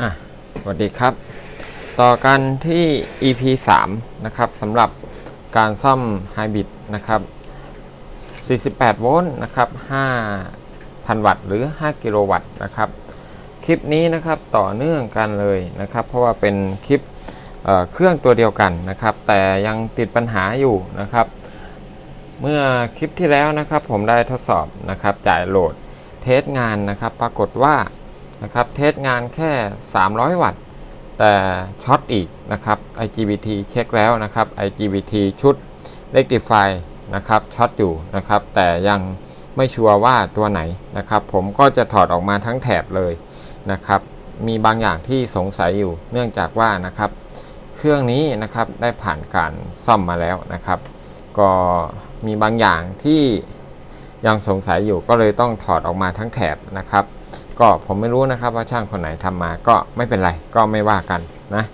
อะสวัสดีครับ ต่อกันที่ EP 3 นะครับสำหรับการซ่อมไฮบริดนะครับ 48 โวลต์นะครับ 5,000 วัตต์หรือ 5 กิโลวัตต์นะครับ คลิปนี้นะครับต่อเนื่องกันเลยนะครับ เพราะว่าเป็นคลิปเเครื่องตัวเดียวกันนะครับ แต่ยังติดปัญหาอยู่นะครับ เมื่อคลิปที่แล้วนะครับผมได้ทดสอบนะครับจ่ายโหลดเทสงานนะครับ ปรากฏว่า นะครับเทสงานแค่ 300 วัตต์ แต่ช็อตอีกนะครับ IGBT เช็คแล้วนะครับ IGBT ชุด Rectify นะครับช็อตอยู่นะครับ แต่ยังไม่ชัวร์ว่าตัวไหนนะครับ ผมก็จะถอดออกมาทั้งแถบเลยนะครับ มีบางอย่างที่สงสัยอยู่เนื่องจากว่านะครับ เครื่องนี้นะครับได้ผ่านการซ่อมมาแล้วนะครับ ก็มีบางอย่างที่ยังสงสัยอยู่ก็เลยต้องถอดออกมาทั้งแถบนะครับ ก็ผมไม่รู้นะครับว่าช่างคนไหนทำมาก็ไม่เป็นไรก็ไม่ว่ากันนะ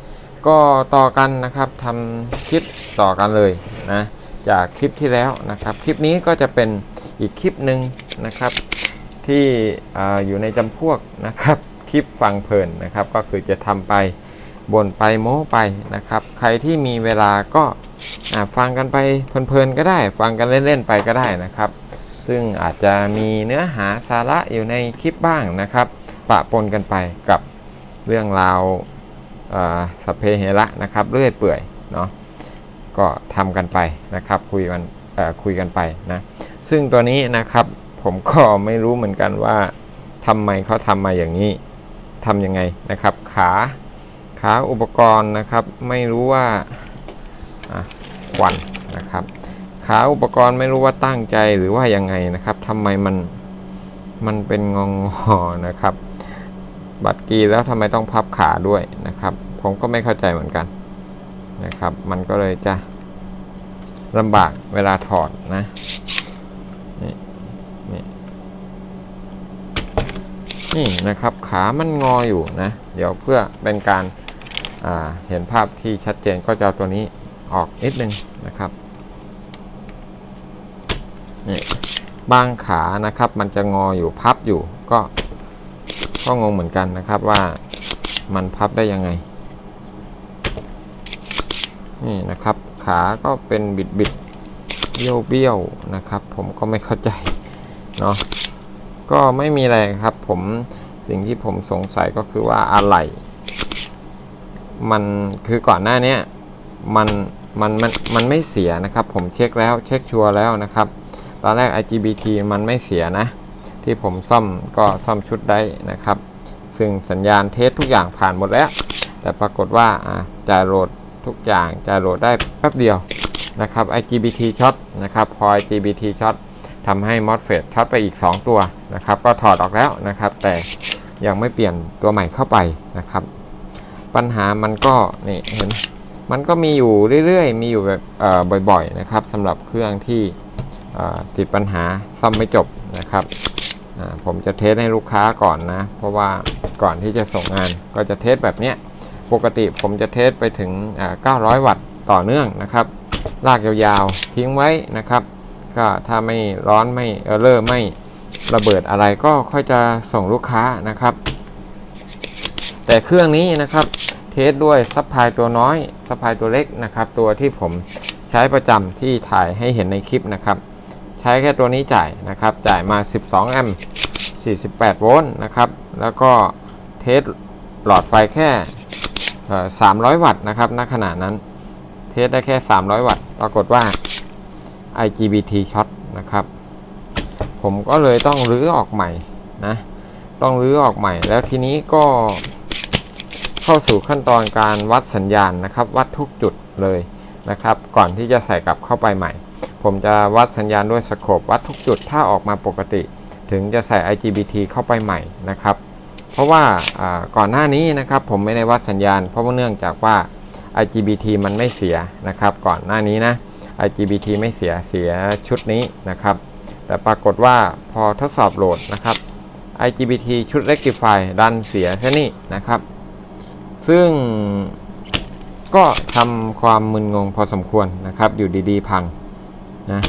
ก็ต่อกันนะครับทำคลิปต่อกันเลยนะจากคลิปที่แล้วนะครับคลิปนี้ก็จะเป็นอีกคลิปหนึ่งนะครับที่ออยู่ในจำพวกนะครับคลิปฟังเพลินนะครับ ก็คือจะทำไปบ่นไปโม้ไปนะครับ ใครที่มีเวลาก็ฟังกันไปเพลินๆก็ได้ ฟังกันเล่นๆไปก็ได้นะครับ ซึ่งอาจจะมีเนื้อหาสาระอยู่ในคลิปบ้างนะครับ ปะปนกันไปกับเรื่องราวาสพเพเหระนะครับเรื่อยเปื่อยเนาะก็ทำกันไปนะครับคุยกันคุยกันไปนะซึ่งตัวนี้นะครับผมก็ไม่รู้เหมือนกันว่าทำไมเขาทำมาอย่างนี้ทำยังไงนะครับขาขาอุปกรณ์นะครับไม่รู้ว่าควันนะครับ ขาอุปกรณ์ไม่รู้ว่าตั้งใจหรือว่ายังไงนะครับทำไมมันมันเป็นงองอๆนะครับ บัตรกีแล้วทำไมต้องพับขาด้วยนะครับ ผมก็ไม่เข้าใจเหมือนกันนะครับ มันก็เลยจะลำบากเวลาถอดนะนี่นี่นี่นะครับขามันงออยู่นะ เดี๋ยวเพื่อเป็นการเห็นภาพที่ชัดเจนก็จะเอาตัวนี้ออกนิดนึงนะครับ นี่บางขานะครับ มันจะงออยู่พับอยู่ก็ก็งงเหมือนกันนะครับว่ามันพับได้ยังไง นี่นะครับ ขาก็เป็นบิดบิดเบี้ยวเบี้ยวนะครับ ผมก็ไม่เข้าใจเนาะก็ไม่มีอะไรครับ ผมสิ่งที่ผมสงสัยก็คือว่าอะไรมันคือก่อนหน้านี้มันมันมันมันไม่เสียนะครับ ผมเช็คแล้วเช็คชัวร์แล้วนะครับ ตอนแรก IGBT มันไม่เสียนะ ที่ผมซ่อมก็ซ่อมชุดได้นะครับ ซึ่งสัญญาณเทสทุกอย่างผ่านหมดแล้ว แต่ปรากฏว่าจ่ายโหลดทุกอย่างจ่ายโหลดได้แป๊บเดียวนะครับ IGBT ช็อตนะครับพอ IGBT ช็อตทำให้ MOSFET ช็อตไปอีก 2 ตัวนะครับ ก็ถอดออกแล้วนะครับ แต่ยังไม่เปลี่ยนตัวใหม่เข้าไปนะครับ ปัญหามันก็นี่เห็นมันก็มีอยู่เรื่อยๆ มีอยู่แบบบ่อยๆนะครับสำหรับเครื่องที่ ติดปัญหาซ่อมไม่จบนะครับผมจะเทสให้ลูกค้าก่อนนะ เพราะว่าก่อนที่จะส่งงานก็จะเทสแบบเนี้ยปกติผมจะเทสไปถึง 900 วัตต์ต่อเนื่องนะครับ ลากยาวๆ ทิ้งไว้นะครับ ก็ถ้าไม่ร้อนไม่เออเลอร์ไม่ระเบิดอะไรก็ค่อยจะส่งลูกค้านะครับ แต่เครื่องนี้นะครับเทสด้วยซัพพลายตัวน้อยซัพพลายตัวเล็กนะครับ ตัวที่ผมใช้ประจำที่ถ่ายให้เห็นในคลิปนะครับ ใช้แค่ตัวนี้จ่ายนะครับ จ่ายมา 12 แอมป์ 48 โวลต์นะครับ แล้วก็เทสหลอดไฟแค่ 300 วัตต์นะครับ ณ ขณะนั้น เทสได้แค่ 300 วัตต์ ปรากฏว่า IGBT ช็อตนะครับ ผมก็เลยต้องรื้อออกใหม่นะ ต้องรื้อออกใหม่ แล้วทีนี้ก็เข้าสู่ขั้นตอนการวัดสัญญาณนะครับ วัดทุกจุดเลยนะครับ ก่อนที่จะใส่กลับเข้าไปใหม่ ผมจะวัดสัญญาณด้วยสโคปวัดทุกจุดถ้าออกมาปกติ ถึงจะใส่ IGBT เข้าไปใหม่นะครับ เพราะว่าก่อนหน้านี้นะครับผมไม่ได้วัดสัญญาณ เพราะว่าเนื่องจากว่า IGBT มันไม่เสียนะครับก่อนหน้านี้นะ IGBT ไม่เสียเสียชุดนี้นะครับ แต่ปรากฏว่าพอทดสอบโหลดนะครับ IGBT ชุด Rectify ดันเสียซะนี่นะครับ ซึ่งก็ทำความมึนงงพอสมควรนะครับ อยู่ดีๆ พัง นะ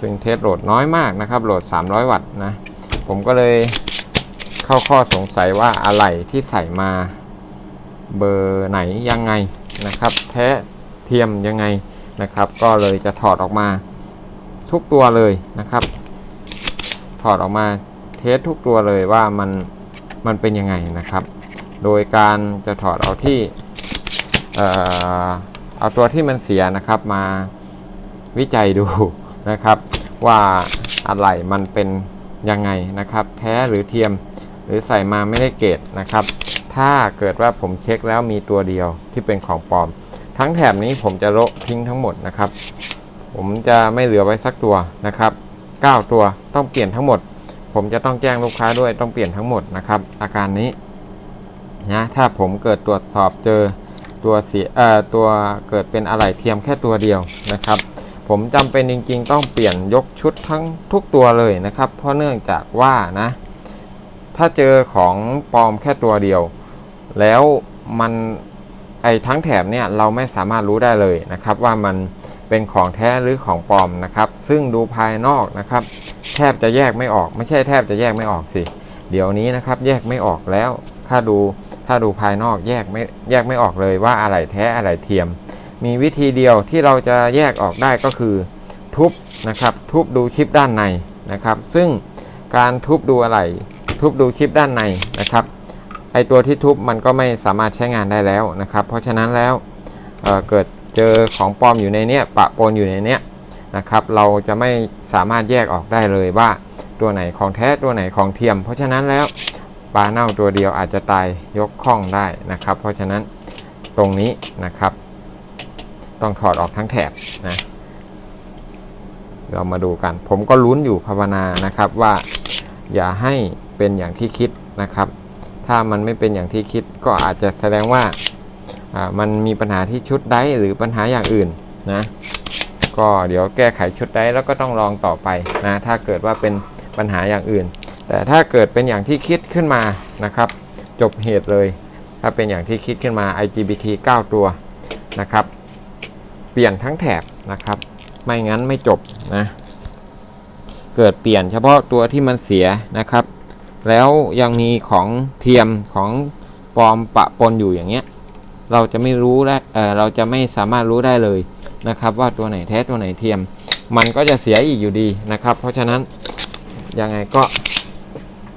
ซึ่งเทสโหลดน้อยมากนะครับ โหลด 300 วัตต์นะ ผมก็เลยเข้าข้อสงสัยว่าอะไรที่ใส่มาเบอร์ไหนยังไงนะครับ แท้เทียมยังไงนะครับ ก็เลยจะถอดออกมาทุกตัวเลยนะครับ ถอดออกมาเทสทุกตัวเลยว่ามันมันเป็นยังไงนะครับ โดยการจะถอดเอาที่ เอ่อ เอาตัวที่มันเสียนะครับมา วิจัยดูนะครับ ว่าอะไรมันเป็นยังไงนะครับ แท้หรือเทียมหรือใส่มาไม่ได้เกรดนะครับ ถ้าเกิดว่าผมเช็คแล้วมีตัวเดียวที่เป็นของปลอม ทั้งแถบนี้ผมจะโละทิ้งทั้งหมดนะครับ ผมจะไม่เหลือไว้สักตัวนะครับ 9 ตัวต้องเปลี่ยนทั้งหมด ผมจะต้องแจ้งลูกค้าด้วยต้องเปลี่ยนทั้งหมดนะครับ อาการนี้นะถ้าผมเกิดตรวจสอบเจอตัวเสียเอ่อตัวเกิดเป็นอะไหล่เทียมแค่ตัวเดียวนะครับ ผมจำเป็นจริงๆ ต้องเปลี่ยนยกชุดทั้งทุกตัวเลยนะครับ เพราะเนื่องจากว่านะ ถ้าเจอของปลอมแค่ตัวเดียว แล้วมันไอทั้งแถบเนี่ยเราไม่สามารถรู้ได้เลยนะครับ ว่ามันเป็นของแท้หรือของปลอมนะครับ ซึ่งดูภายนอกนะครับ แทบจะแยกไม่ออก ไม่ใช่แทบจะแยกไม่ออกสิ เดี๋ยวนี้นะครับแยกไม่ออกแล้วถ้าดูถ้าดูภายนอกแยกไม่แยกไม่ออกเลยว่าอะไรแท้อะไรเทียม มีวิธีเดียวที่เราจะแยกออกได้ก็คือทุบนะครับ ทุบดูชิปด้านในนะครับ ซึ่งการทุบดูอะไร ทุบดูชิปด้านในนะครับไอตัวที่ทุบมันก็ไม่สามารถใช้งานได้แล้วนะครับ เพราะฉะนั้นแล้วเเกิดเจอของปลอมอยู่ในเนี้ยปะปนอยู่ในเนี้ยนะครับ เราจะไม่สามารถแยกออกได้เลยว่าตัวไหนของแท้ตัวไหนของเทียม เพราะฉะนั้นแล้วปลาเน่าตัวเดียวอาจจะตายยกข้องได้นะครับ เพราะฉะนั้นตรงนี้นะครับ ต้องถอดออกทั้งแถบนะเรามาดูกัน ผมก็ลุ้นอยู่ภาวนานะครับว่าอย่าให้เป็นอย่างที่คิดนะครับ ถ้ามันไม่เป็นอย่างที่คิดก็อาจจะแสดงว่าอ่ามันมีปัญหาที่ชุดได้หรือปัญหาอย่างอื่นนะก็เดี๋ยวแก้ไขชุดได้แล้วก็ต้องลองต่อไปนะถ้าเกิดว่าเป็นปัญหาอย่างอื่น แต่ถ้าเกิดเป็นอย่างที่คิดขึ้นมานะครับ จบเหตุเลย ถ้าเป็นอย่างที่คิดขึ้นมา IGBT 9 ตัวนะครับ เปลี่ยนทั้งแถบนะครับ ไม่งั้นไม่จบนะ เกิดเปลี่ยนเฉพาะตัวที่มันเสียนะครับ แล้วยังมีของเทียมของปลอมปะปนอยู่อย่างเงี้ย เราจะไม่รู้และเออเราจะไม่สามารถรู้ได้เลยนะครับ ว่าตัวไหนแท้ตัวไหนเทียม มันก็จะเสียอีกอยู่ดีนะครับ เพราะฉะนั้นยังไงก็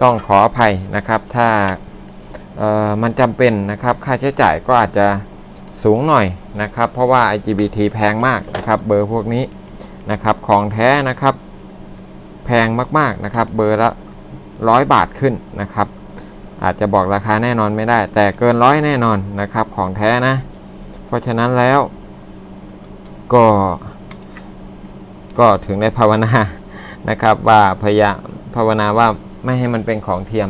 ต้องขออภัยนะครับ ถ้ามันจำเป็นนะครับ ค่าใช้จ่ายก็อาจจะ สูงหน่อยนะครับ เพราะว่า IGBT แพงมากนะครับเบอร์พวกนี้นะครับของแท้นะครับ แพงมากๆนะครับเบอร์ละร้อยบาทขึ้นนะครับ อาจจะบอกราคาแน่นอนไม่ได้ แต่เกินร้อยแน่นอนนะครับของแท้นะ เพราะฉะนั้นแล้วก็ก็ถึงได้ภาวนานะครับว่าพยาภาวนาว่าไม่ให้มันเป็นของเทียม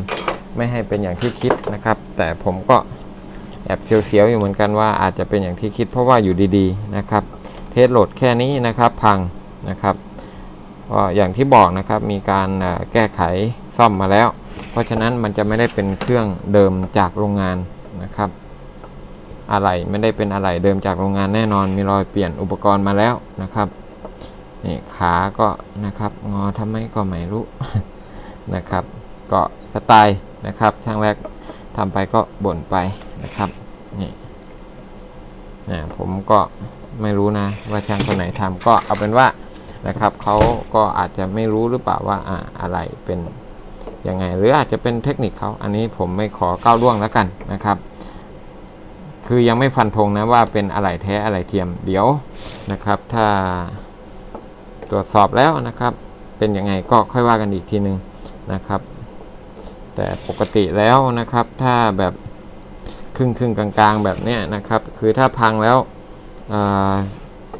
ไม่ให้เป็นอย่างที่คิดนะครับ แต่ผมก็ แอบเสียวๆอยู่เหมือนกันว่าอาจจะเป็นอย่างที่คิดเพราะว่าอยู่ดีๆนะครับ เทสโหลดแค่นี้นะครับพังนะครับก็อย่างที่บอกนะครับมีการแก้ไขซ่อมมาแล้ว เพราะฉะนั้นมันจะไม่ได้เป็นเครื่องเดิมจากโรงงานนะครับอะไรไม่ได้เป็นอะไรเดิมจากโรงงานแน่นอน มีรอยเปลี่ยนอุปกรณ์มาแล้วนะครับนี่ขาก็นะครับงอทำไมก็ไม่รู้นะครับ ก็สไตล์นะครับช่างแรก ทำไปก็บ่นไปนะครับนี่นะผมก็ไม่รู้นะว่าช่างคนไหนทำก็เอาเป็นว่านะครับเขาก็อาจจะไม่รู้หรือเปล่าว่าอ่าอะไรเป็นยังไง หรืออาจจะเป็นเทคนิคเขาอันนี้ผมไม่ขอก้าวล่วงแล้วกันนะครับ คือยังไม่ฟันธงนะว่าเป็นอะไรแท้อะไรเทียมเดี๋ยวนะครับ ถ้าตรวจสอบแล้วนะครับ เป็นยังไงก็ค่อยว่ากันอีกทีหนึ่งนะครับ แต่ปกติแล้วนะครับถ้าแบบครึ่งครึ่งกลางๆแบบเนี้ยนะครับ คือถ้าพังแล้ว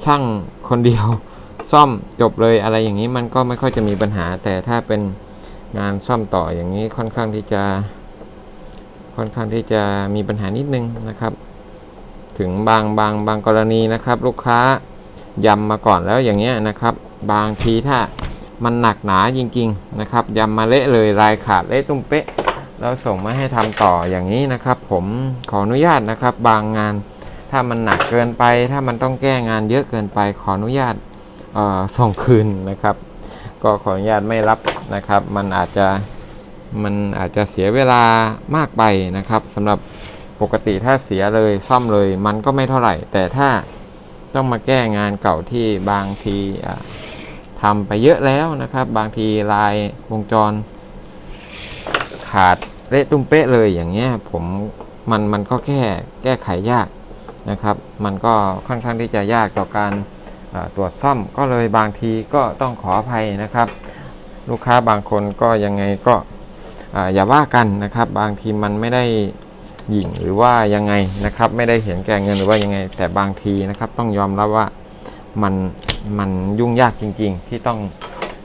ช่างคนเดียวซ่อมจบเลยอะไรอย่างนี้มันก็ไม่ค่อยจะมีปัญหา แต่ถ้าเป็นงานซ่อมต่ออย่างนี้ค่อนข้างที่จะค่อนข้างที่จะมีปัญหานิดนึงนะครับ ถึงบางบางบางกรณีนะครับ ลูกค้ายำมาก่อนแล้วอย่างเงี้ยนะครับ บางทีถ้า มันหนักหนาจริงๆนะครับยำมาเละเลยลายขาดเละตุ้มเป๊ะแล้วส่งมาให้ทำต่ออย่างนี้นะครับ ผมขออนุญาตนะครับ บางงานถ้ามันหนักเกินไป ถ้ามันต้องแก้งานเยอะเกินไป ขออนุญาตส่งคืนนะครับ ก็ขออนุญาตไม่รับนะครับ มันอาจจะมันอาจจะเสียเวลามากไปนะครับสำหรับปกติถ้าเสียเลยซ่อมเลย มันก็ไม่เท่าไหร่ แต่ถ้าต้องมาแก้งานเก่าที่บางทีอ ทำไปเยอะแล้วนะครับ บางทีลายวงจร ขาดเละตุ้มเป๊ะเลยอย่างเงี้ยผมมันมันก็แก้แก้ไขยากนะครับ มันก็ค่อนข้างที่จะยากต่อการตรวจซ่อมก็เลยบางทีก็ต้องขออภัยนะครับ ลูกค้าบางคนก็ยังไงก็อ่าอย่าว่ากันนะครับ บางทีมันไม่ได้หยิ่งหรือว่ายังไงนะครับ ไม่ได้เห็นแก่เงินหรือว่ายังไง แต่บางทีนะครับ ต้องยอมรับว่ามัน มันยุ่งยากจริง ๆ ที่ต้อง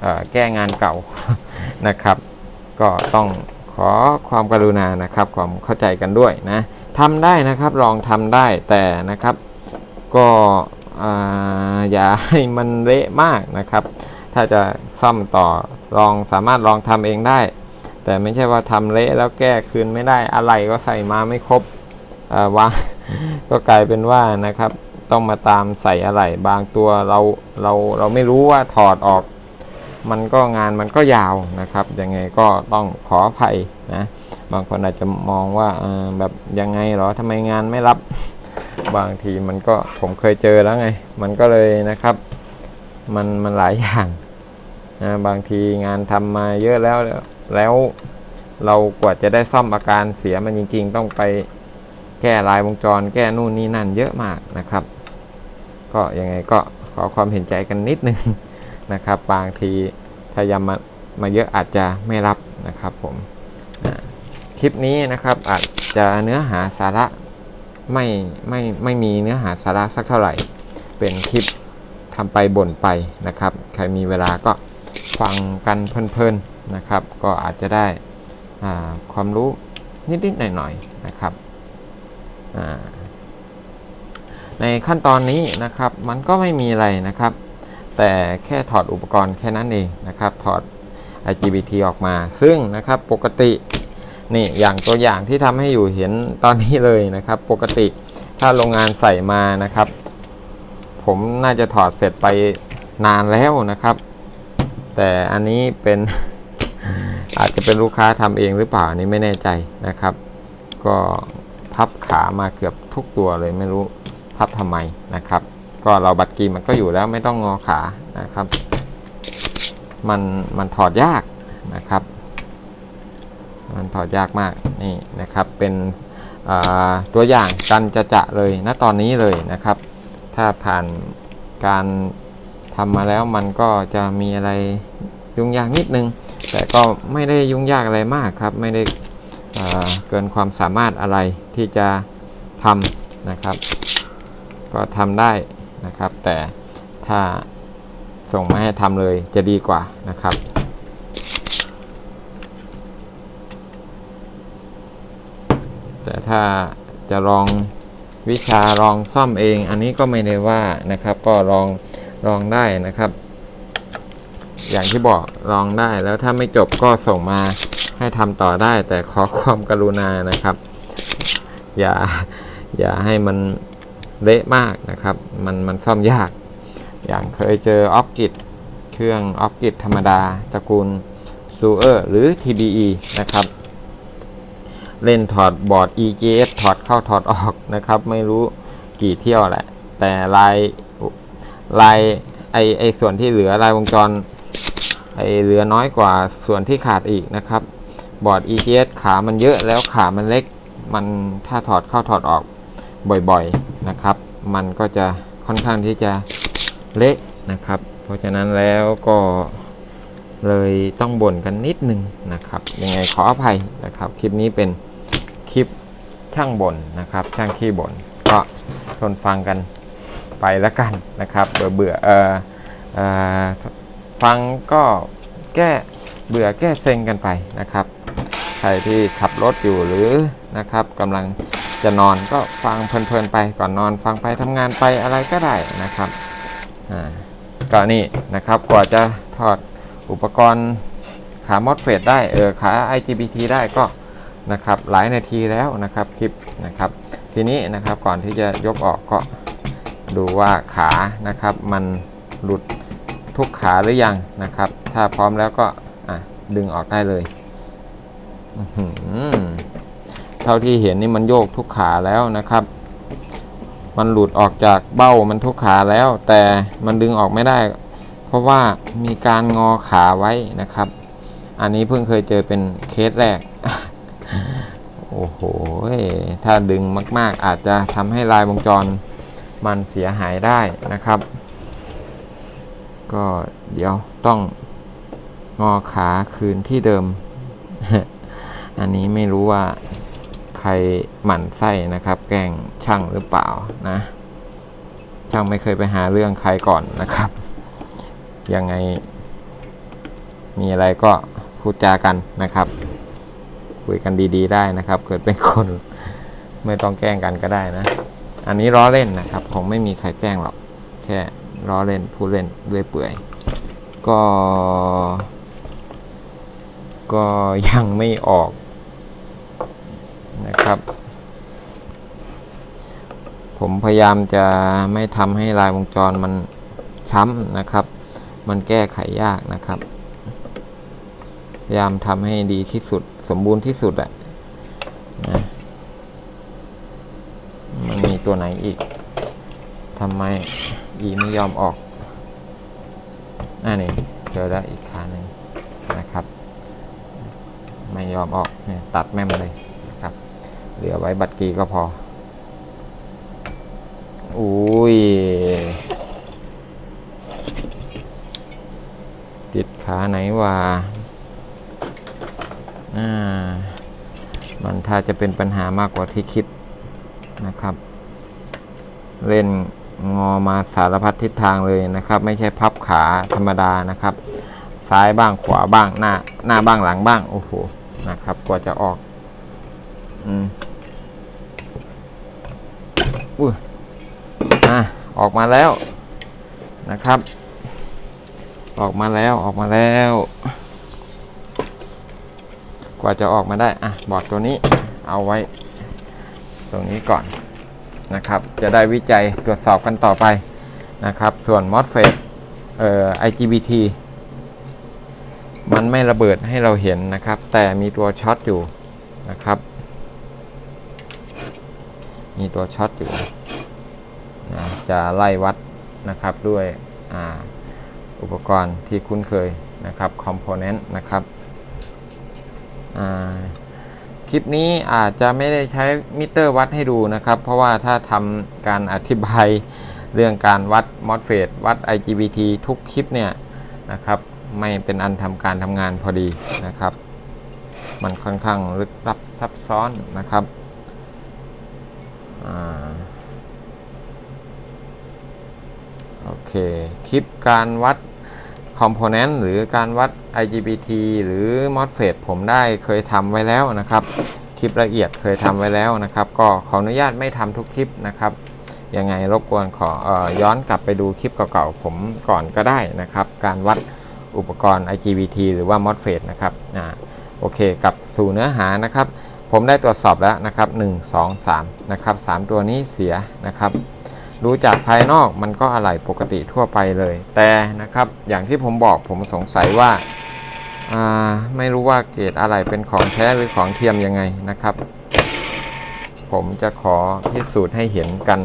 อแก้งานเก่านะครับ ก็ต้องขอความกรุณานะครับ ความเข้าใจกันด้วยนะทำได้นะครับลองทำได้แต่นะครับ ก็อ่าอย่าให้มันเละมากนะครับ ถ้าจะซ่อมต่อลองสามารถลองทำเองได้ แต่ไม่ใช่ว่าทำเละแล้วแก้คืนไม่ได้อะไรก็ใส่มาไม่ครบวางก็กลายเป็นว่านะครับ ต้องมาตามใส่อะไรบางตัวเราเราเราไม่รู้ว่าถอดออก มันก็งานมันก็ยาวนะครับยังไงก็ต้องขออภัยนะบางคนอาจจะมองว่าแบบยังไงเหรอทำไมงานไม่รับบางทีมันก็ผมเคยเจอแล้วไง มันก็เลยนะครับ มันมันหลายอย่างนะบางทีงานทำมาเยอะแล้วแล้วเรากว่าจะได้ซ่อมอาการเสียมันจริง ๆ ต้องไปแก้ลายวงจร แก้นู่นนี่นั่นเยอะมากนะครับ ก็ยังไงก็ขอความเห็นใจกันนิดนึงนะครับ บางทีถ้ายำมามาเยอะอาจจะไม่รับนะครับผมคลิปนี้นะครับอาจจะเนื้อหาสาระไม่ไม่ไม่มีเนื้อหาสาระสักเท่าไหร่ เป็นคลิปทำไปบ่นไปนะครับ ใครมีเวลาก็ฟังกันเพลินๆนะครับ ก็อาจจะได้ความรู้นิดๆหน่อยๆนะครับอ่า ในขั้นตอนนี้นะครับ มันก็ไม่มีอะไรนะครับ แต่แค่ถอดอุปกรณ์แค่นั้นเองนะครับ ถอด IGBT ออกมา ซึ่งนะครับปกตินี่อย่างตัวอย่างที่ทำให้อยู่เห็นตอนนี้เลยนะครับ ปกติถ้าโรงงานใส่มานะครับ ผมน่าจะถอดเสร็จไปนานแล้วนะครับ แต่อันนี้เป็นอาจจะเป็นลูกค้าทำเองหรือเปล่าอันนี้ไม่แน่ใจนะครับ ก็พับขามาเกือบทุกตัวเลยไม่รู้ พับทำไมนะครับ ก็เราบัตรกีมันก็อยู่แล้วไม่ต้องงอขานะครับ มันมันถอดยากนะครับ มันถอดยากมากนี่นะครับเป็นตัวอย่างกันจะจะเลยณตอนนี้เลยนะครับ ถ้าผ่านการทำมาแล้วมันก็จะมีอะไรยุ่งยากนิดนึง แต่ก็ไม่ได้ยุ่งยากอะไรมากครับ ไม่ได้เกินความสามารถอะไรที่จะทำนะครับ ก็ทำได้นะครับ แต่ถ้าส่งมาให้ทำเลยจะดีกว่านะครับแต่ถ้าจะลองวิชาลองซ่อมเอง อันนี้ก็ไม่ได้ว่านะครับ ก็ลองลองได้นะครับ อย่างที่บอกลองได้แล้วถ้าไม่จบก็ส่งมาให้ทำต่อได้ แต่ขอความกรุณานะครับ อย่าอย่าให้มัน เละมากนะครับ มันมันซ่อมยาก อย่างเคยเจอออฟกิดเครื่องออฟกิดธรรมดาตระกูลซูเออร์หรือ TBE นะครับ เล่นถอดบอร์ด EGS ถอดเข้าถอดออกนะครับ ไม่รู้กี่เที่ยวแหละ แต่ลายลายไอไอส่วนที่เหลือลายวงจรไอเหลือน้อยกว่าส่วนที่ขาดอีกนะครับ บอร์ด EGS ขามันเยอะแล้วขามันเล็ก มันถ้าถอดเข้าถอดออกบ่อยๆนะครับ มันก็จะค่อนข้างที่จะเละนะครับ เพราะฉะนั้นแล้วก็เลยต้องบ่นกันนิดนึงนะครับ ยังไงขออภัยนะครับ คลิปนี้เป็นคลิปช่างบ่นนะครับ ช่างขี้บ่นก็ทนฟังกันไปแล้วกันนะครับ เบื่อเบื่อเออเออฟังก็แก้เบื่อแก้เซ็งกันไปนะครับ ใครที่ขับรถอยู่หรือนะครับกำลัง จะนอนก็ฟังเพลินๆไปก่อนนอนฟังไปทำงานไปอะไรก็ได้นะครับอ่าก็นี่นะครับกว่าจะถอดอุปกรณ์ขามอสเฟดได้เออขา IGBT ได้ก็นะครับหลายนาทีแล้วนะครับคลิปนะครับ ทีนี้นะครับก่อนที่จะยกออกก็ดูว่าขานะครับมันหลุดทุกขาหรือยังนะครับ ถ้าพร้อมแล้วก็อะดึงออกได้เลย อื้อ เท่าที่เห็นนี่มันโยกทุกขาแล้วนะครับ มันหลุดออกจากเบ้ามันทุกขาแล้ว แต่มันดึงออกไม่ได้ เพราะว่ามีการงอขาไว้นะครับ อันนี้เพิ่งเคยเจอเป็นเคสแรก โอ้โห ถ้าดึงมาก ๆ อาจจะทำให้ลายวงจรมันเสียหายได้นะครับ ก็เดี๋ยวต้องงอขาคืนที่เดิม อันนี้ไม่รู้ว่า ใครหมั่นไส้นะครับ แกล้งช่างหรือเปล่านะ ช่างไม่เคยไปหาเรื่องใครก่อนนะครับ ยังไง มีอะไรก็พูดจากันนะครับ คุยกันดีๆได้นะครับ เกิดเป็นคนไม่ต้องแกล้งกันก็ได้นะ อันนี้ล้อเล่นนะครับคงไม่มีใครแกล้งหรอก แค่ล้อเล่นผู้เล่นเรื่อยเปื่อย ก็ ก็ยังไม่ออกนะครับ ผมพยายามจะไม่ทำให้ลายวงจรมันช้ำนะครับ มันแก้ไขยากนะครับ พยายามทำให้ดีที่สุดสมบูรณ์ที่สุดอะนะมันมีตัวไหนอีกทำไมอีไม่ยอมออกอ่านี่เจอแล้วอีกขาหนึ่งนะครับ ไม่ยอมออกเนี่ยตัดแม่มเลยนะครับ เหลือไว้บัตรกีก็พอ อุ้ยติดขาไหนวะอ่า มันถ้าจะเป็นปัญหามากกว่าที่คิดนะครับ เล่นงอมาสารพัดทิศทางเลยนะครับ ไม่ใช่พับขาธรรมดานะครับ ซ้ายบ้างขวาบ้างหน้าหน้าบ้างหลังบ้าง โอ้โหนะครับ กว่าจะออก อืมอุ้ย อะออกมาแล้วนะครับ ออกมาแล้วออกมาแล้ว กว่าจะออกมาได้อะบอร์ดตัวนี้เอาไว้ ตรงนี้ก่อนนะครับ จะได้วิจัยตรวจสอบกันต่อไปนะครับ ส่วน MOSFET เอ่อ IGBT มันไม่ระเบิดให้เราเห็นนะครับ แต่มีตัวช็อตอยู่นะครับ มีตัวช็อตอยู่ จะไล่วัดนะครับด้วยออุปกรณ์ที่คุ้นเคยนะครับคอมโพเนนต์นะครับคลิปนี้อาจจะไม่ได้ใช้มิเตอร์วัดให้ดูนะครับ เพราะว่าถ้าทำการอธิบายเรื่องการวัด MOSFET วัด IGBT ทุกคลิปเนี่ยนะครับไม่เป็นอันทำการทำงานพอดีนะครับ มันค่อนข้างลึกลับซับซ้อนนะครับอ่าโอเค คลิปการวัดคอมโพเนนต์หรือการวัด IGBT หรือ MOSFET ผมได้เคยทำไว้แล้วนะครับ คลิปละเอียดเคยทำไว้แล้วนะครับ ก็ขออนุญาตไม่ทำทุกคลิปนะครับยังไงรบกวนขอออย้อนกลับไปดูคลิปเก่าๆผมก่อนก็ได้นะครับ การวัดอุปกรณ์ IGBT หรือว่า MOSFET นะครับอ่าโอเคกลับสู่เนื้อหานะครับ ผมได้ตรวจสอบแล้วนะครับ 1 2 3 นะครับ 3 ตัวนี้เสียนะครับ ดูจากภายนอกมันก็อะไหล่ปกติทั่วไปเลย แต่นะครับอย่างที่ผมบอกผมสงสัยว่าาไม่รู้ว่าเกรดอะไหล่เป็นของแท้หรือของเทียมยังไงนะครับ ผมจะขอพิสูจน์ให้เห็นกัน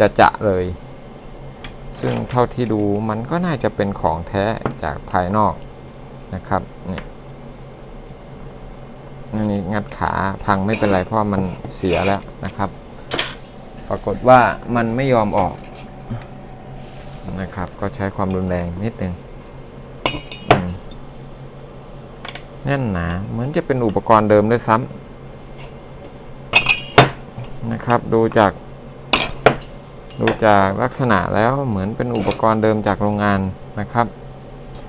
จะจะเลย ซึ่งเท่าที่ดูมันก็น่าจะเป็นของแท้จากภายนอกนะครับนี่นี่งัดขาพังไม่เป็นไรเพราะมันเสียแล้วนะครับ ปรากฏว่ามันไม่ยอมออกนะครับ ก็ใช้ความรุนแรงนิดนึงแน่นหนาเหมือนจะเป็นอุปกรณ์เดิมด้วยซ้ำนะครับดูจากดูจากลักษณะแล้วเหมือนเป็นอุปกรณ์เดิมจากโรงงานนะครับ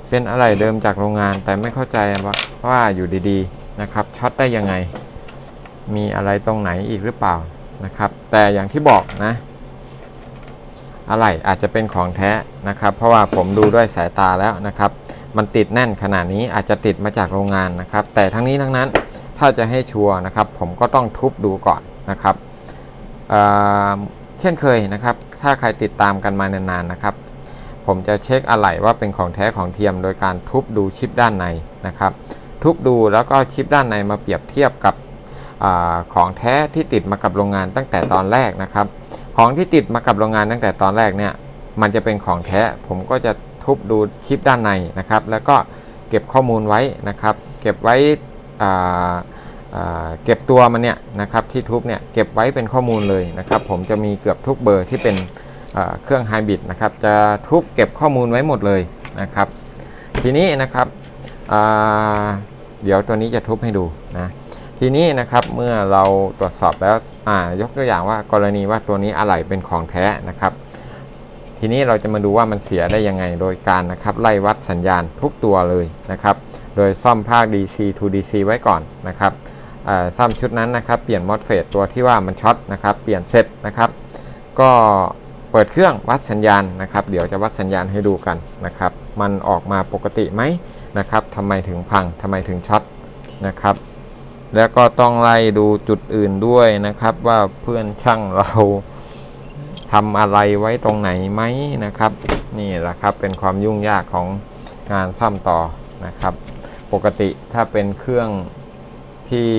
เป็นอะไรเดิมจากโรงงาน แต่ไม่เข้าใจว่าว่าอยู่ดีๆนะครับช็อตได้ยังไง มีอะไรตรงไหนอีกหรือเปล่า นะครับ แต่อย่างที่บอกนะอะไรอาจจะเป็นของแท้นะครับ เพราะว่าผมดูด้วยสายตาแล้วนะครับ มันติดแน่นขนาดนี้อาจจะติดมาจากโรงงานนะครับ แต่ทั้งนี้ทั้งนั้นถ้าจะให้ชัวร์นะครับ ผมก็ต้องทุบดูก่อนนะครับอ่าเช่นเคยนะครับ ถ้าใครติดตามกันมานานๆนะครับ ผมจะเช็คอะไหล่ว่าเป็นของแท้ของเทียม โดยการทุบดูชิปด้านในนะครับ ทุบดูแล้วก็ชิปด้านในมาเปรียบเทียบกับ อของแท้ที่ติดมากับโรงงานตั้งแต่ตอนแรกนะครับ ของที่ติดมากับโรงงานตั้งแต่ตอนแรกเนี่ยมันจะเป็นของแท้ผมก็จะทุบดูชิปด้านในนะครับ แล้วก็เก็บข้อมูลไว้นะครับ เก็บไว้เก็บตัวมันเนี่ยนะครับที่ทุบเนี่ยเก็บไว้เป็นข้อมูลเลยนะครับ ผมจะมีเกือบทุกเบอร์ที่เป็นเครื่องไฮบริดนะครับจะทุบเก็บข้อมูลไว้หมดเลยนะครับ ทีนี้นะครับเดี๋ยวตัวนี้จะทุบให้ดูนะ ทีนี้นะครับเมื่อเราตรวจสอบแล้วอ่ายกตัวอย่างว่ากรณีว่าตัวนี้อะไหล่เป็นของแท้นะครับ ทีนี้เราจะมาดูว่ามันเสียได้ยังไงโดยการนะครับไล่วัดสัญญาณทุกตัวเลยนะครับ โดยซ่อมภาค DC to DC ไว้ก่อนนะครับอ่าซ่อมชุดนั้นนะครับเปลี่ยนมอสเฟตตัวที่ว่ามันช็อตนะครับเปลี่ยนเสร็จนะครับ ก็เปิดเครื่องวัดสัญญาณนะครับ เดี๋ยวจะวัดสัญญาณให้ดูกันนะครับ มันออกมาปกติไหมนะครับทำไมถึงพังทำไมถึงช็อตนะครับ แล้วก็ต้องไล่ดูจุดอื่นด้วยนะครับ ว่าเพื่อนช่างเราทำอะไรไว้ตรงไหนไหมนะครับ นี่แหละครับเป็นความยุ่งยากของงานซ่อมต่อนะครับ ปกติถ้าเป็นเครื่องที่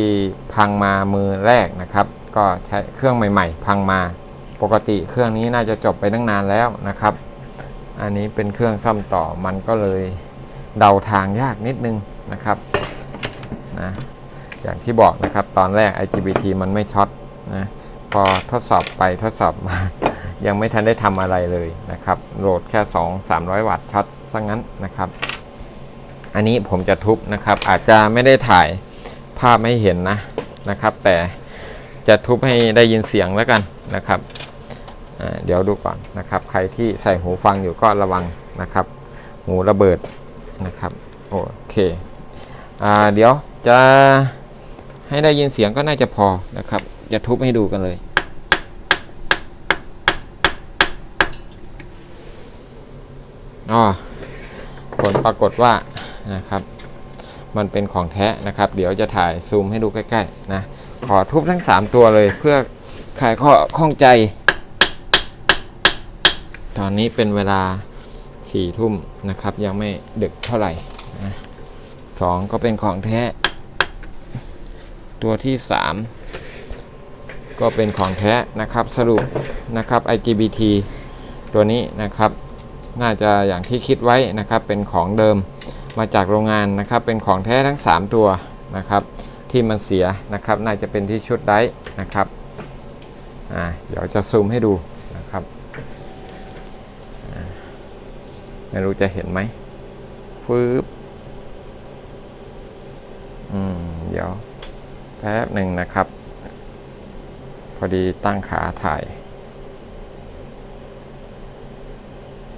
พังมามือแรกนะครับ ก็ใช้เครื่องใหม่ ๆ พังมา ปกติเครื่องนี้น่าจะจบไปตั้งนานแล้วนะครับ อันนี้เป็นเครื่องซ่อมต่อมันก็เลยเดาทางยากนิดนึงนะครับนะ อย่างที่บอกนะครับ ตอนแรก IGBT มันไม่ช็อตนะพอทดสอบไปทดสอบมา ยังไม่ทันได้ทำอะไรเลยนะครับโหลดแค่ 2 300 วัตต์ช็อตซะงั้นนะครับ อันนี้ผมจะทุบนะครับ อาจจะไม่ได้ถ่ายภาพไม่เห็นนะนะครับ แต่จะทุบให้ได้ยินเสียงแล้วกันนะครับเดี๋ยวดูก่อนนะครับ ใครที่ใส่หูฟังอยู่ก็ระวังนะครับ หูระเบิดนะครับ โอเคอ่าเดี๋ยวจะ ให้ได้ยินเสียงก็น่าจะพอนะครับ จะทุบให้ดูกันเลย อ๋อผลปรากฏว่านะครับ มันเป็นของแท้นะครับ เดี๋ยวจะถ่ายซูมให้ดูใกล้ๆนะขอทุบทั้ง 3 ตัวเลยเพื่อคลายข้อข้องใจ ตอนนี้เป็นเวลา4ทุ่มนะครับ ยังไม่ดึกเท่าไหร่นะสองก็เป็นของแท้ ตัวที่ 3 ก็เป็นของแท้นะครับสรุปนะครับ IGBT ตัวนี้นะครับ น่าจะอย่างที่คิดไว้นะครับเป็นของเดิมมาจากโรงงานนะครับ เป็นของแท้ทั้ง 3 ตัวนะครับ ที่มันเสียนะครับ น่าจะเป็นที่ชุดไดร์นะครับอ่าเดี๋ยวจะซูมให้ดูนะครับไม่รู้จะเห็นไหมฟืบอืมเดี๋ยว แป๊บหนึ่งนะครับ พอดีตั้งขาถ่าย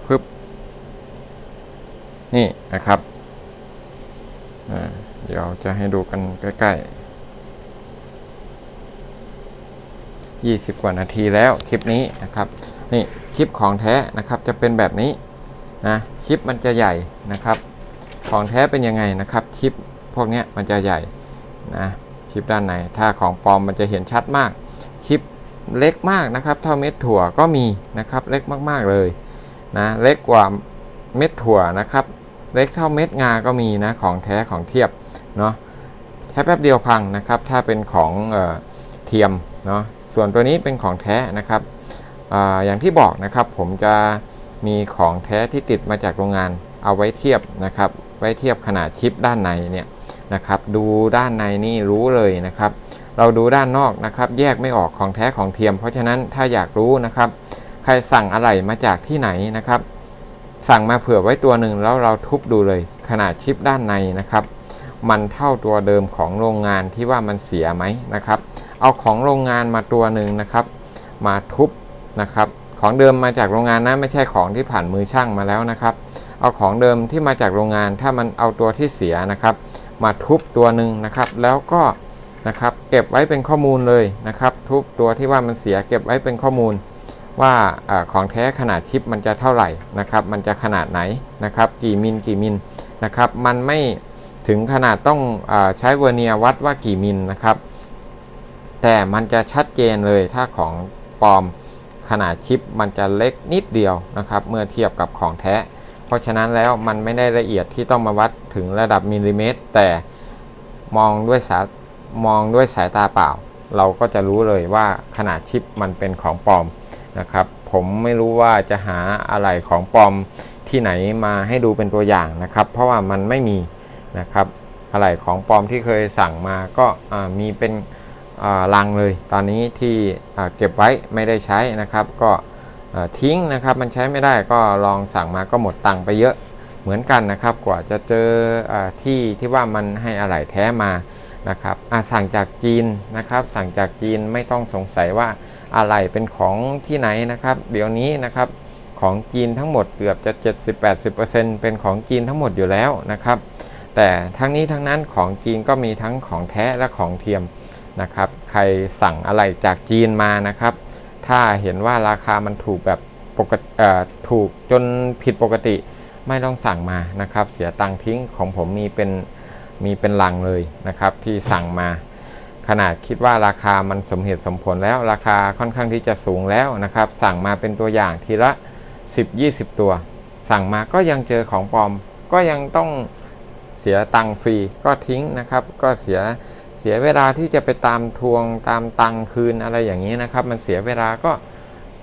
ปึ๊บนี่นะครับ เดี๋ยวจะให้ดูกันใกล้ๆ 20 กว่านาทีแล้วคลิปนี้นะครับ นี่คลิปของแท้นะครับจะเป็นแบบนี้นะคลิปมันจะใหญ่นะครับ ของแท้เป็นยังไงนะครับคลิปพวกนี้มันจะใหญ่นะ ชิปด้านใน ถ้าของปลอมมันจะเห็นชัดมาก ชิปเล็กมากนะครับ เท่าเม็ดถั่วก็มีนะครับ เล็กมากๆเลยนะ เล็กกว่าเม็ดถั่วนะครับ เล็กเท่าเม็ดงาก็มีนะ ของแท้ของเทียบเนาะ แค่แป๊บเดียวพังนะครับ ถ้าเป็นของเออเทียมเนาะ ส่วนตัวนี้เป็นของแท้นะครับออย่างที่บอกนะครับ ผมจะมีของแท้ที่ติดมาจากโรงงานเอาไว้เทียบนะครับ ไว้เทียบขนาดชิปด้านในเนี่ย นะครับ ดูด้านในนี่รู้เลยนะครับ เราดูด้านนอกนะครับ แยกไม่ออกของแท้ของเทียม เพราะฉะนั้นถ้าอยากรู้นะครับ ใครสั่งอะไรมาจากที่ไหนนะครับ สั่งมาเผื่อไว้ตัวหนึ่งแล้วเราทุบดูเลย ขนาดชิปด้านในนะครับ มันเท่าตัวเดิมของโรงงานที่ว่ามันเสียไหมนะครับ เอาของโรงงานมาตัวหนึ่งนะครับ มาทุบนะครับ ของเดิมมาจากโรงงานนะไม่ใช่ของที่ผ่านมือช่างมาแล้วนะครับ เอาของเดิมที่มาจากโรงงานถ้ามันเอาตัวที่เสียนะครับ มาทุบตัวหนึ่งนะครับ แล้วก็นะครับเก็บไว้เป็นข้อมูลเลยนะครับ ทุบตัวที่ว่ามันเสียเก็บไว้เป็นข้อมูล ว่าอของแท้ขนาดชิปมันจะเท่าไหร่นะครับ มันจะขนาดไหนนะครับ กี่มิลกี่มิลนะครับ มันไม่ถึงขนาดต้องอใช้เวอร์เนียวัดว่ากี่มิลนะครับ แต่มันจะชัดเจนเลยถ้าของปลอมขนาดชิปมันจะเล็กนิดเดียวนะครับ เมื่อเทียบกับของแท้ ราะฉะนั้นแล้วมันไม่ได้ละเอียดที่ต้องมาวัดถึงระดับมิลลิเมตร แต่มองด้วยสามองด้วยสายตาเปล่า เราก็จะรู้เลยว่าขนาดชิปมันเป็นของปลอมนะครับ ผมไม่รู้ว่าจะหาอะไรของปลอมที่ไหนมาให้ดูเป็นตัวอย่างนะครับ เพราะว่ามันไม่มีนะครับอะไรของปลอมที่เคยสั่งมาก็มีเป็นลังเลย ตอนนี้ที่เก็บไว้ไม่ได้ใช้นะครับ ก็ ทิ้งนะครับ มันใช้ไม่ได้ก็ลองสั่งมาก็หมดตังค์ไปเยอะเหมือนกันนะครับ กว่าจะเจออที่ที่ว่ามันให้อะไรแท้มานะครับสั่งจากจีนนะครับ สั่งจากจีนไม่ต้องสงสัยว่าอะไรเป็นของที่ไหนนะครับ เดี๋ยวนี้นะครับของจีนทั้งหมดเกือบจะ 70-80%เป็นของจีนทั้งหมดอยู่แล้วนะครับ แต่ทั้งนี้ทั้งนั้นของจีนก็มีทั้งของแท้และของเทียมนะครับ ใครสั่งอะไรจากจีนมานะครับ ถ้าเห็นว่าราคามันถูกแบบปกติถูกจนผิดปกติไม่ต้องสั่งมานะครับ เสียตังค์ทิ้งของผมมีเป็นมีเป็นลังเลยนะครับ ที่สั่งมา ขนาดคิดว่าราคามันสมเหตุสมผลแล้วราคาค่อนข้างที่จะสูงแล้วนะครับ สั่งมาเป็นตัวอย่างทีละ 10-20 ตัว สั่งมาก็ยังเจอของปลอม ก็ยังต้องเสียตังค์ฟรีก็ทิ้งนะครับ ก็เสีย เสียเวลาที่จะไปตามทวงตามตังคืนอะไรอย่างนี้นะครับ มันเสียเวลาก็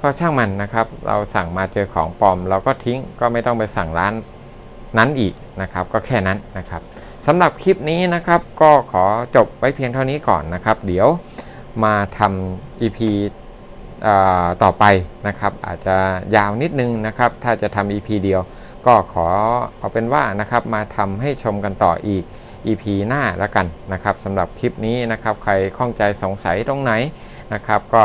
ก็ช่างมันนะครับ เราสั่งมาเจอของปลอม เราก็ทิ้งก็ไม่ต้องไปสั่งร้านนั้นอีกนะครับ ก็แค่นั้นนะครับสำหรับคลิปนี้นะครับก็ขอจบไว้เพียงเท่านี้ก่อนนะครับ เดี๋ยวมาทำ EP ต่อไปนะครับ อาจจะยาวนิดนึงนะครับ ถ้าจะทำ EP เดียว ก็ขอเอาเป็นว่านะครับมาทำให้ชมกันต่ออีก EP หน้าแล้วกันนะครับสำหรับคลิปนี้นะครับใครข้องใจสงสัยตรงไหนนะครับก็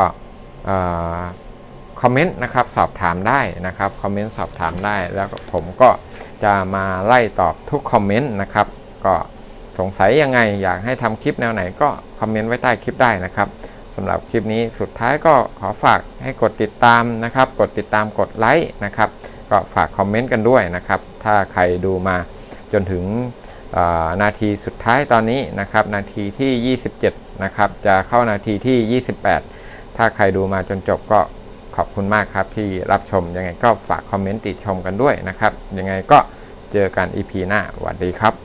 คอมเมนต์นะครับสอบถามได้นะครับคอมเมนต์สอบถามได้แล้วก็ผมก็จะมาไล่ตอบทุกคอมเมนต์นะครับก็สงสัยยังไงอยากให้ทำคลิปแนวไหนก็คอมเมนต์ไว้ใต้คลิปได้นะครับสำหรับคลิปนี้สุดท้ายก็ขอฝากให้กดติดตามนะครับ กดติดตามกดไลค์นะครับ ก็ฝากคอมเมนต์กันด้วยนะครับ ถ้าใครดูมาจนถึง นาทีสุดท้ายตอนนี้นะครับ นาทีที่ 27 นะครับ จะเข้านาทีที่ 28 ถ้าใครดูมาจนจบก็ขอบคุณมากครับที่รับชม ยังไงก็ฝากคอมเมนต์ติชมกันด้วยนะครับ ยังไงก็เจอกัน EP หน้าสวัสดีครับ